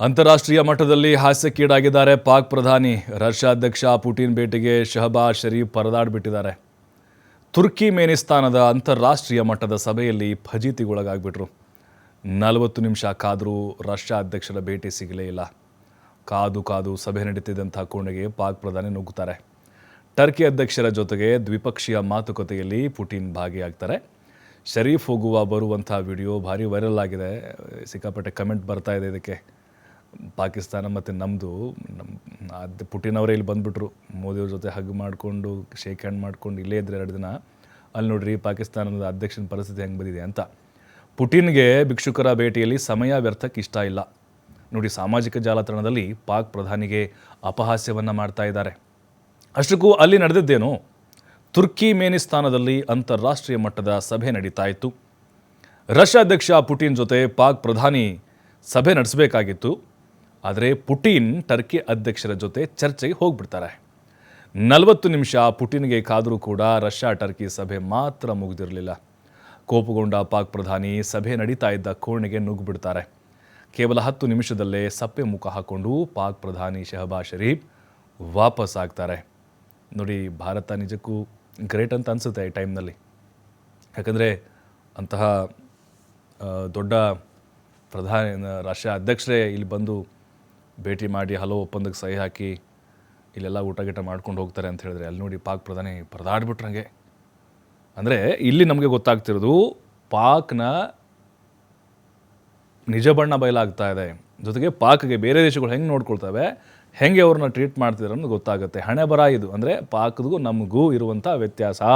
ಅಂತಾರಾಷ್ಟ್ರೀಯ ಮಟ್ಟದಲ್ಲಿ ಹಾಸ್ಯಕ್ಕೀಡಾಗಿದ್ದಾರೆ ಪಾಕ್ ಪ್ರಧಾನಿ. ರಷ್ಯಾ ಅಧ್ಯಕ್ಷ ಪುಟಿನ್ ಭೇಟಿಗೆ ಶಹಬಾಜ್ ಶರೀಫ್ ಪರದಾಡಿಬಿಟ್ಟಿದ್ದಾರೆ. ತುರ್ಕಿ ಮೇನಿಸ್ತಾನದ ಅಂತಾರಾಷ್ಟ್ರೀಯ ಮಟ್ಟದ ಸಭೆಯಲ್ಲಿ ಫಜೀತಿಗೊಳಗಾಗ್ಬಿಟ್ರು. ನಲವತ್ತು ನಿಮಿಷ ಕಾದರೂ ರಷ್ಯಾ ಅಧ್ಯಕ್ಷರ ಭೇಟಿ ಸಿಗಲೇ ಇಲ್ಲ. ಕಾದು ಕಾದು ಸಭೆ ನಡೀತಿದ್ದಂಥ ಕೋಣೆಗೆ ಪಾಕ್ ಪ್ರಧಾನಿ ನುಗ್ಗುತ್ತಾರೆ. ಟರ್ಕಿ ಅಧ್ಯಕ್ಷರ ಜೊತೆಗೆ ದ್ವಿಪಕ್ಷೀಯ ಮಾತುಕತೆಯಲ್ಲಿ ಪುಟಿನ್ ಭಾಗಿಯಾಗ್ತಾರೆ. ಶರೀಫ್ ಹೋಗುವ ಬರುವಂಥ ವಿಡಿಯೋ ಭಾರಿ ವೈರಲ್ ಆಗಿದೆ. ಸಿಕ್ಕಾಪಟ್ಟೆ ಕಮೆಂಟ್ ಬರ್ತಾ ಇದೆ ಇದಕ್ಕೆ. ಪಾಕಿಸ್ತಾನ ಮತ್ತು ನಮ್ಮದು ನಮ್ಮ ಅದು ಪುಟಿನ್ ಅವರೇ ಇಲ್ಲಿ ಬಂದುಬಿಟ್ರು. ಮೋದಿಯವ್ರ ಜೊತೆ ಹಗ್ ಮಾಡಿಕೊಂಡು ಶೇಕ್ ಹ್ಯಾಂಡ್ ಮಾಡ್ಕೊಂಡು ಇಲ್ಲೇ ಇದ್ದರೆ ಎರಡು ದಿನ. ಅಲ್ಲಿ ನೋಡ್ರಿ ಪಾಕಿಸ್ತಾನದ ಅಧ್ಯಕ್ಷನ ಪರಿಸ್ಥಿತಿ ಹೆಂಗೆ ಬಂದಿದೆ ಅಂತ. ಪುಟಿನ್ಗೆ ಭಿಕ್ಷುಕರ ಭೇಟಿಯಲ್ಲಿ ಸಮಯ ವ್ಯರ್ಥಕ್ಕೆ ಇಷ್ಟ ಇಲ್ಲ. ನೋಡಿ, ಸಾಮಾಜಿಕ ಜಾಲತಾಣದಲ್ಲಿ ಪಾಕ್ ಪ್ರಧಾನಿಗೆ ಅಪಹಾಸ್ಯವನ್ನು ಮಾಡ್ತಾ ಇದ್ದಾರೆ. ಅಷ್ಟಕ್ಕೂ ಅಲ್ಲಿ ನಡೆದಿದ್ದೇನು? ತುರ್ಕಿ ಮೇನಿಸ್ತಾನದಲ್ಲಿ ಅಂತಾರಾಷ್ಟ್ರೀಯ ಮಟ್ಟದ ಸಭೆ ನಡೀತಾ ಇತ್ತು ರಷ್ಯಾ ಅಧ್ಯಕ್ಷ ಪುಟಿನ್ ಜೊತೆ ಪಾಕ್ ಪ್ರಧಾನಿ ಸಭೆ ನಡೆಸಬೇಕಾಗಿತ್ತು. ಆದರೆ ಪುಟಿನ್ ಟರ್ಕಿ ಅಧ್ಯಕ್ಷರ ಜೊತೆ ಚರ್ಚೆಗೆ ಹೋಗ್ಬಿಡ್ತಾರೆ. ನಲವತ್ತು ನಿಮಿಷ ಪುಟಿನ್ಗೆ ಕಾದರೂ ಕೂಡ ರಷ್ಯಾ ಟರ್ಕಿ ಸಭೆ ಮಾತ್ರ ಮುಗಿದಿರಲಿಲ್ಲ. ಕೋಪಗೊಂಡ ಪಾಕ್ ಪ್ರಧಾನಿ ಸಭೆ ನಡೀತಾ ಇದ್ದ ಕೋಣೆಗೆ ನುಗ್ಗಿಬಿಡ್ತಾರೆ ಕೇವಲ ಹತ್ತು ನಿಮಿಷದಲ್ಲೇ ಸಪ್ಪೆ ಮುಖ ಹಾಕೊಂಡು ಪಾಕ್ ಪ್ರಧಾನಿ ಶಹಬಾಜ್ ಶರೀಫ್ ವಾಪಸ್ ಆಗ್ತಾರೆ. ನೋಡಿ, ಭಾರತ ನಿಜಕ್ಕೂ ಗ್ರೇಟ್ ಅಂತ ಅನಿಸುತ್ತೆ ಈ ಟೈಮ್ನಲ್ಲಿ. ಯಾಕಂದರೆ ಅಂತಹ ದೊಡ್ಡ ಪ್ರಧಾನಿ, ರಷ್ಯಾ ಅಧ್ಯಕ್ಷರೇ ಇಲ್ಲಿ ಬಂದು ಭೇಟಿ ಮಾಡಿ ಹಲವು ಒಪ್ಪಂದಕ್ಕೆ ಸಹಿ ಹಾಕಿ, ಇಲ್ಲೆಲ್ಲ ಊಟ ಗೀಟ ಮಾಡ್ಕೊಂಡು ಹೋಗ್ತಾರೆ ಅಂತ ಹೇಳಿದ್ರೆ, ಅಲ್ಲಿ ನೋಡಿ ಪಾಕ್ ಪ್ರಧಾನಿ ಪರದಾಡ್ಬಿಟ್ರಂಗೆ ಅಂದರೆ ಇಲ್ಲಿ ನಮಗೆ ಗೊತ್ತಾಗ್ತಿರೋದು, ಪಾಕ್ನ ನಿಜ ಬಣ್ಣ ಬಯಲಾಗ್ತಾ ಇದೆ. ಜೊತೆಗೆ ಪಾಕ್ಗೆ ಬೇರೆ ದೇಶಗಳು ಹೆಂಗೆ ನೋಡ್ಕೊಳ್ತವೆ, ಹೆಂಗೆ ಅವ್ರನ್ನ ಟ್ರೀಟ್ ಮಾಡ್ತಿದ್ದಾರೆ ಅನ್ನೋದು ಗೊತ್ತಾಗುತ್ತೆ. ಹಣೆ ಬರ ಇದು. ಅಂದರೆ ಪಾಕ್ಗೂ ನಮಗೂ ಇರುವಂಥ ವ್ಯತ್ಯಾಸ.